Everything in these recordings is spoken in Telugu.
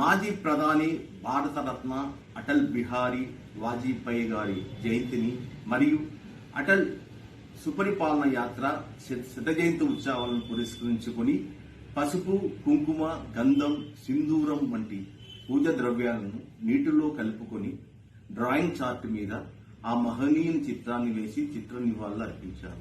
మాజీ ప్రధాని భారతరత్న అటల్ బిహారీ వాజ్పేయి గారి జయంతిని మరియు అటల్ సుపరిపాలన యాత్ర శత జయంతి ఉత్సవాలను పురస్కరించుకొని పసుపు కుంకుమ గంధం సింధూరం వంటి పూజ ద్రవ్యాలను నీటిలో కలుపుకొని డ్రాయింగ్ చార్ట్ మీద ఆ మహనీయుని చిత్రాన్ని వేసి చిత్ర నివాళులు అర్పించారు.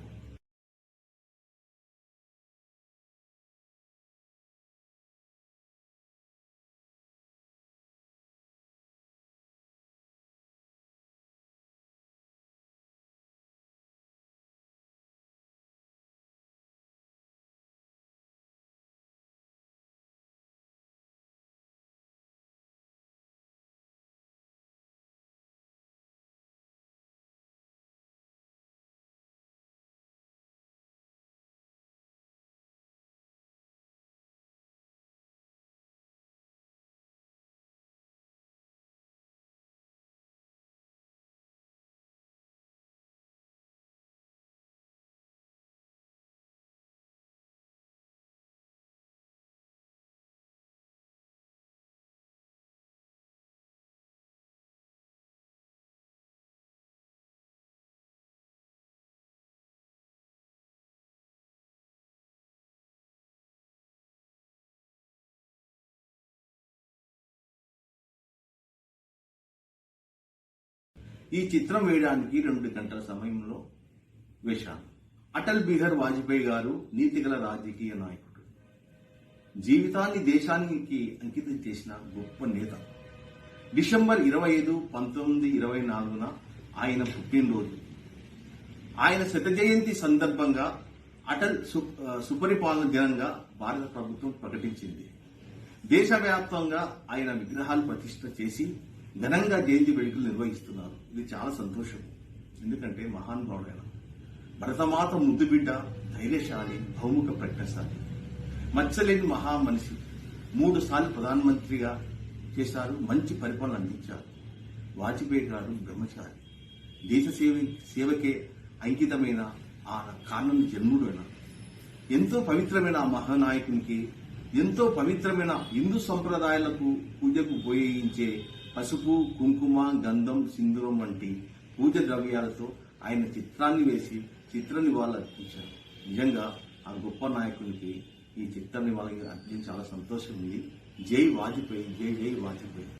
ఈ చిత్రం వేయడానికి రెండు గంటల సమయంలో వేశాను. అటల్ బిహార్ వాజ్పేయి గారు నీతిగల రాజకీయ నాయకుడు. జీవితాన్ని దేశానికి అంకితం చేసిన గొప్ప నేత. డిసెంబర్ ఇరవై ఐదు పంతొమ్మిది ఇరవై నాలుగున ఆయన పుట్టినరోజు. ఆయన శత జయంతి సందర్భంగా అటల్ సు- సుపరిపాలన దినంగా భారత ప్రభుత్వం ప్రకటించింది. దేశవ్యాప్తంగా ఆయన విగ్రహాలు ప్రతిష్ట చేసి ఘనంగా జయంతి వేడుకలు నిర్వహిస్తున్నారు. ఇది చాలా సంతోషం. ఎందుకంటే మహానుభావుడైన భరతమాత ముద్దు బిడ్డ ధైర్యశాలి బహుముఖ ప్రజ్ఞశాలి. మచ్చలేని మహా మనిషి. మూడు సార్లు ప్రధానమంత్రిగా చేశారు మంచి పరిపాలన అందించారు. వాజ్పేయి గారు బ్రహ్మచారి. దేశ సేవ సేవకే అంకితమైన ఆ కారణం జన్ముడు ఎంతో పవిత్రమైన ఆ మహానాయకునికి ఎంతో పవిత్రమైన హిందూ సంప్రదాయాలకు పూజకు ఉపయోగించే పసుపు కుంకుమ గంధం సింధూరం వంటి పూజ ద్రవ్యాలతో ఆయన చిత్రాన్ని వేసి చిత్ర నివాళులు అర్పించారు. నిజంగా ఆ గొప్ప నాయకునికి ఈ చిత్ర నివాళి అర్పించి చాలా సంతోషం ఉంది. జై వాజ్పేయి జై జై వాజ్పేయి.